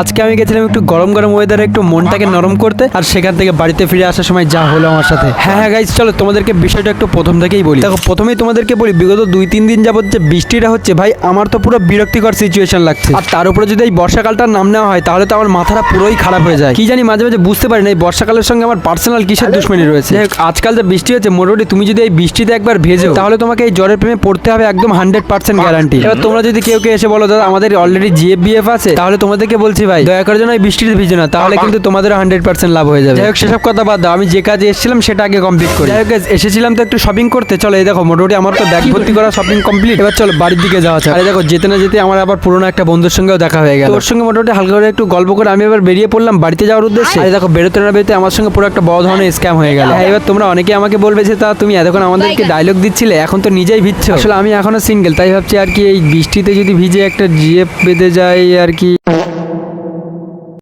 আজকে আমি গেছিলাম একটু গরম গরম ওয়েদারে একটু মনটাকে নরম করতে, আর সেখান থেকে বাড়িতে ফিরে আসার সময় যা হলো আমার সাথে। হ্যাঁ হ্যাঁ গাইজ চলো তোমাদেরকে বিষয়টা একটু প্রথম থেকেই বলি। দেখো, প্রথমেই তোমাদেরকে বলি, বিগত দুই, তিন দিন যাবত যে বৃষ্টিটা হচ্ছে, ভাই, আমার তো পুরো বিরক্তিকর সিচুয়েশন লাগছে। আর তার উপরে যদি এই বর্ষাকালটার নাম নেওয়া হয়, তাহলে তো আমার মাথাটা পুরোই খারাপ হয়ে যায়। কি জানি মাঝে মাঝে বুঝতে পারি না, এই বর্ষাকালের সঙ্গে আমার পার্সোনাল কিসের দুশ্মনী রয়েছে? আজকাল যে বৃষ্টি হচ্ছে, মোটামুটি তুমি যদি এই বৃষ্টিতে একবার ভেজো, তাহলে তোমাকে এই জ্বরের প্রেমে পড়তে হবে একদম হান্ড্রেড পার্সেন্ট গ্যারান্টি এবার তোমরা যদি কেউ কেউ এসে বলো, দাদা, আমাদের অলরেডি জিএফবিএফ আছে, তাহলে তোমাদেরকে বলছি ভাই। দয়া করে যেন এই বৃষ্টিতে ভিজে না তাহলে কিন্তু তোমাদের হান্ড্রেড পার্সেন্ট লাভ হয়ে যাবে। যাই হোক সেসব কথা বাদ দাও। আমি যে কাজে এসেছিলাম সেটা আগে কমপ্লিট করি। যাই হোক এসেছিলাম তো একটু শপিং করতে। চলো এই দেখো মোটামুটি আমার তো ব্যাগ ভর্তি করা শপিং কমপ্লিট এবার চলো বাড়ির দিকে যাওয়া যায় আরে দেখো যেতে না যেতে আমার আবার পুরোনো একটা বন্ধুর সঙ্গেও দেখা হয়ে গেল। ওর সঙ্গে মোটামুটি হালকা করে একটু গল্প করে আমি এবার বেরিয়ে পড়লাম বাড়িতে যাওয়ার উদ্দেশ্যে। আরে দেখো বেরোতে না বেরোতে আমার সঙ্গে পুরো একটা বড় ধরনের স্ক্যাম হয়ে গেল। হ্যাঁ, এবার তোমরা অনেকে আমাকে বলবে যে তা তুমি এতক্ষণ আমাদেরকে ডায়লগ দিচ্ছিলে এখন তো নিজেই ভিজছো। আসলে আমি এখনও সিঙ্গেল তাই ভাবছি আর কি এই বৃষ্টিতে যদি ভিজে একটা জিএফ বেঁধে যায় আর কি।